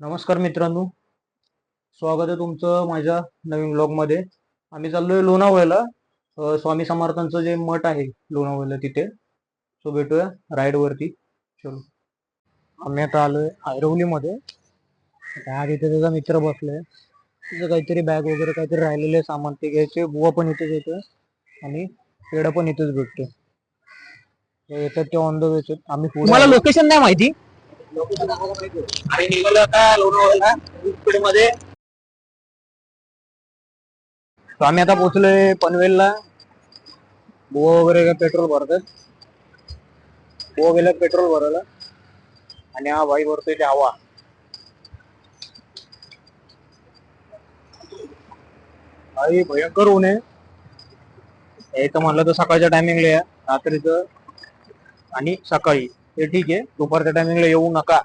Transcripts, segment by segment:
नमस्कार मित्रांनो. स्वागत आहे तुमचं माझ्या नवीन ब्लॉगमध्ये आम्ही चाललोय लोणावळ्याला. स्वामी समर्थांचं जे मठ आहे लोणावळ्याला तिथे. सो भेटूया राईडवरती चलो. आम्ही आता आलोय ऐरवलीमध्ये त्या तिथे त्याचा मित्र बसलाय. तिथं काहीतरी बॅग वगैरे काहीतरी राहिलेले सामान ते घ्यायचे. बुवा पण इथेच येतोय आणि पेढा पण इथेच भेटतोय. ते येतात ते ऑन द वे आम्ही तुम्हाला. लोकेशन नाही माहिती? निघालो आता लोणावळ्याला मध्ये. तर आम्ही आता पोहोचलोय पनवेलला. बुवा वगैरे पेट्रोल भरतात. बुवा गेला पेट्रोल भरायला. आणि हा भाई भरतोय ते हवा. अरे भयंकर ऊन आहे. यायचं म्हणलं तर सकाळच्या टायमिंगला या. रात्रीचं आणि सकाळी. ते ठीक आहे. दुपारच्या टायमिंगला येऊ नका.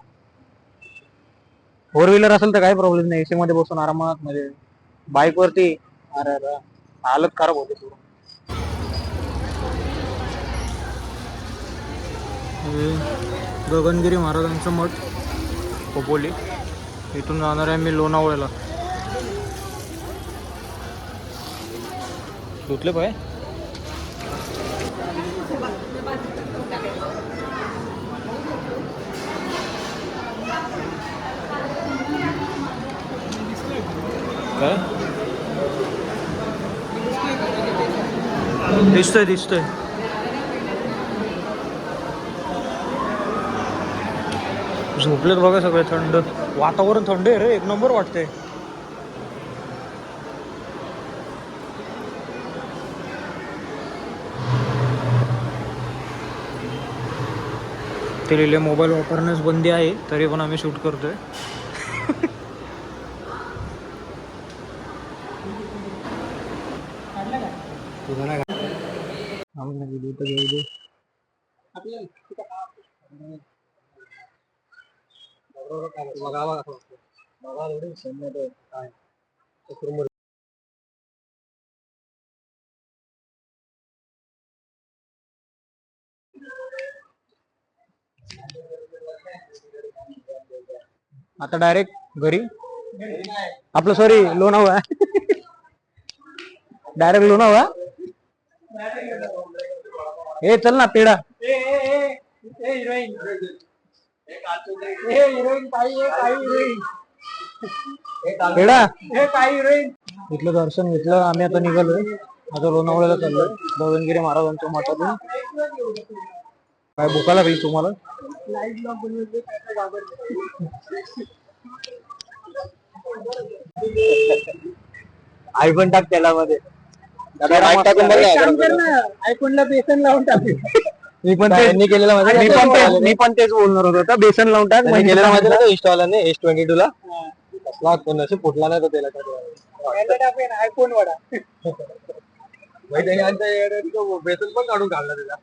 फोर व्हीलर असेल तर काही प्रॉब्लेम नाही. एसी मध्ये बसून आरामात म्हणजे बाईक वरती अरे अरे हालत खराब होते पूर्ण. गगनगिरी महाराजांचं मठ खोपोली. इथून जाणार आहे मी लोणावळ्याला. सुटले पाय. काय? दिसतंय दिसतोय. झोपलेत बघा सगळे थंड. वातावरण थंड आहे रे एक नंबर वाटतंय. ते लिहिले मोबाईल वापरण्यास बंदी आहे तरी पण आम्ही शूट करतोय. तुझं आता डायरेक्ट घरी. आपलं सॉरी लोणावळा. डायरेक्ट लोणावळा. हे चल ना पेडा पेडा इथलं दर्शन घेतलं आम्ही आता निघालोय आता लोणावळ्याला चाललोय. गगनगिरी महाराजांच्या मठातून. काय भुका लागली तुम्हाला? आई पण टाक त्याला मध्ये आयफोनला बेसन लावून टाकू. मी पण ते मी केलेला मी पण ते- मी पण तेच बोलणार होतो. आता बेसन लावून टाक. म्हणजे केलेला माहिती ना इंस्टॉलाने एस ट्वेंटी टू ला. कसला फोन असे फुटला नाही तो त्याला आयफोन वडा. बेसन पण काढून काढला त्याला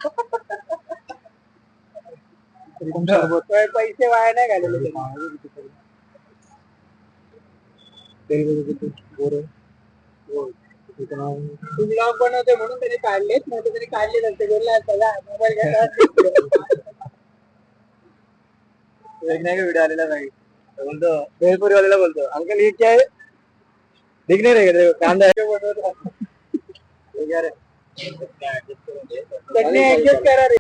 पैसे वाया नाही ब्लॉग बनवते म्हणून त्याने काढलेत नाही तरी काढले नसते बोलला चला मोबाईल घ्या एक नाही व्हिडिओ आलेला नाही बोलतो भेलपुरी वाल्याला बोलतो अंकल हे काय है दिख नहीं रहे कांदा त्यांनी ऍडजस्ट करा रे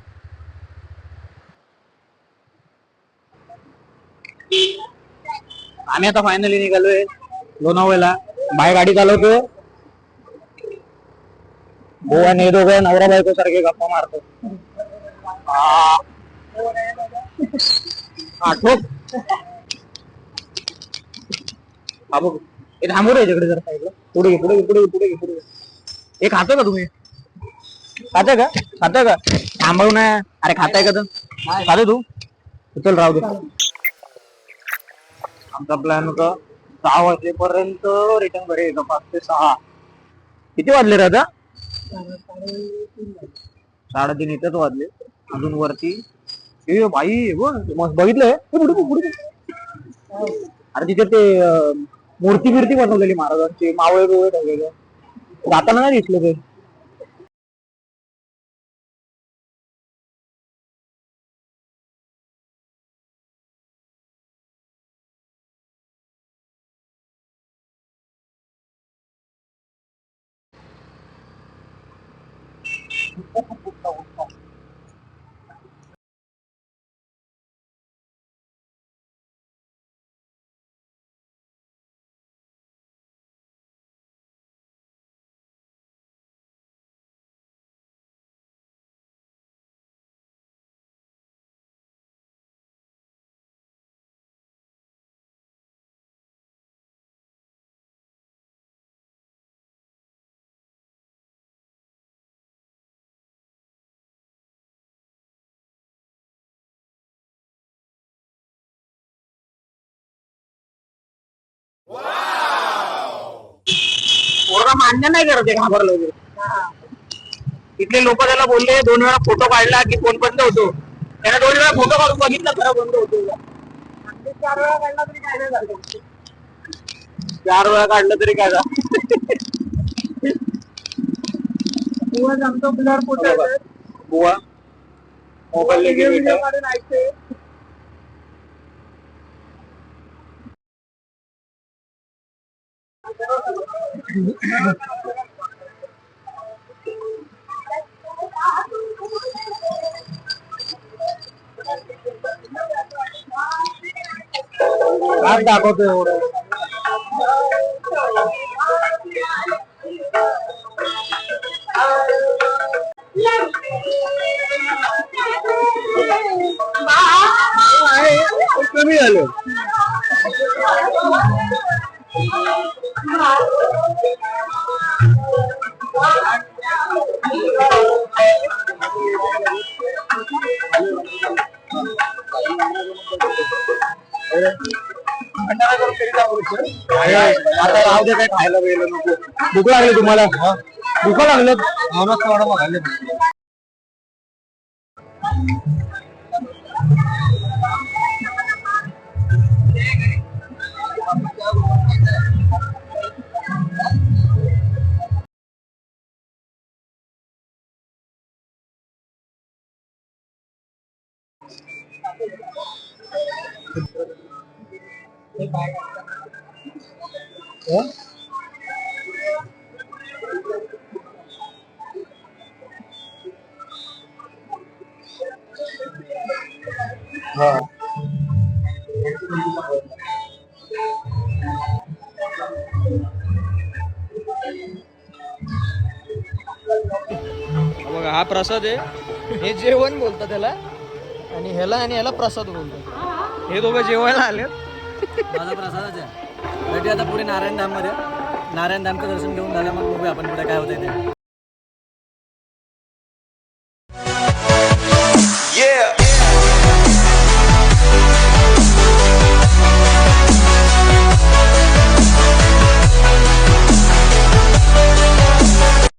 आम्ही आता फायनली निघालोय लोणावळ्याला. बाय गाडी चालवतो भाऊ आणि हे दोघं नवरा बायको सारखे गप्पा मारतो. आ. हा बघ. हे थांबू रे याच्याकडे जरा साईडला पुढे घे पुढे घे पुढे घे पुढे घे पुढे घे. हे खातो का तुम्ही? खाता का? खाता का? थांबव ना. अरे खाताय का तर? खातो तू. चल राहू दे. आमचा प्लॅन होता सहा वाजेपर्यंत रिटर्न घरी येतो पाच ते सहा. किती वाजले रे आता? साडेतीन इथेच वाजले. अजून वरती. ए भाई मस्त बघितलंय. ए, पुढे बघ, पुढे बघ. अरे तिथे ते अं, मूर्ती बिर्ती बनवलेली महाराजांची. मावळे बिवळे ठेवलेले. जाताना नाही दिसले ते. um pouco por causa मान्य नाही करत आहे घाबरलं वगैरे. तिथले लोक त्याला बोलले दोन वेळा फोटो काढला की फोन बंद होतो त्याने दोन वेळा फोटो काढून बघितला खरं बंद होतो चार वेळा काढला तरी काय नाही झालं चार वेळा काढलं तरी काय झालं? दिवस आमचा ब्लर फोटो. बुवा मोबाईल व्हिडिओ व्हिडिओ काढून ऐकते आज दाखवतोय एवढं. कमी झालं. आता राहू दे काय खायला वेळ नको. दुखू लागले तुम्हाला? भूक लागलं? मस्त वाडा बघायला. हा. बघा हा प्रसाद आहे. हे जेवण बोलतात त्याला आणि ह्याला आणि ह्याला प्रसाद बोलतात. हे दोघं जेवायला आलेत. माझा प्रसादच आहे. भेटूया आता पुढे नारायण धाममध्ये. नारायण धामचं दर्शन घेऊन झालं मग बघूया आपण पुढे काय होतंय ते.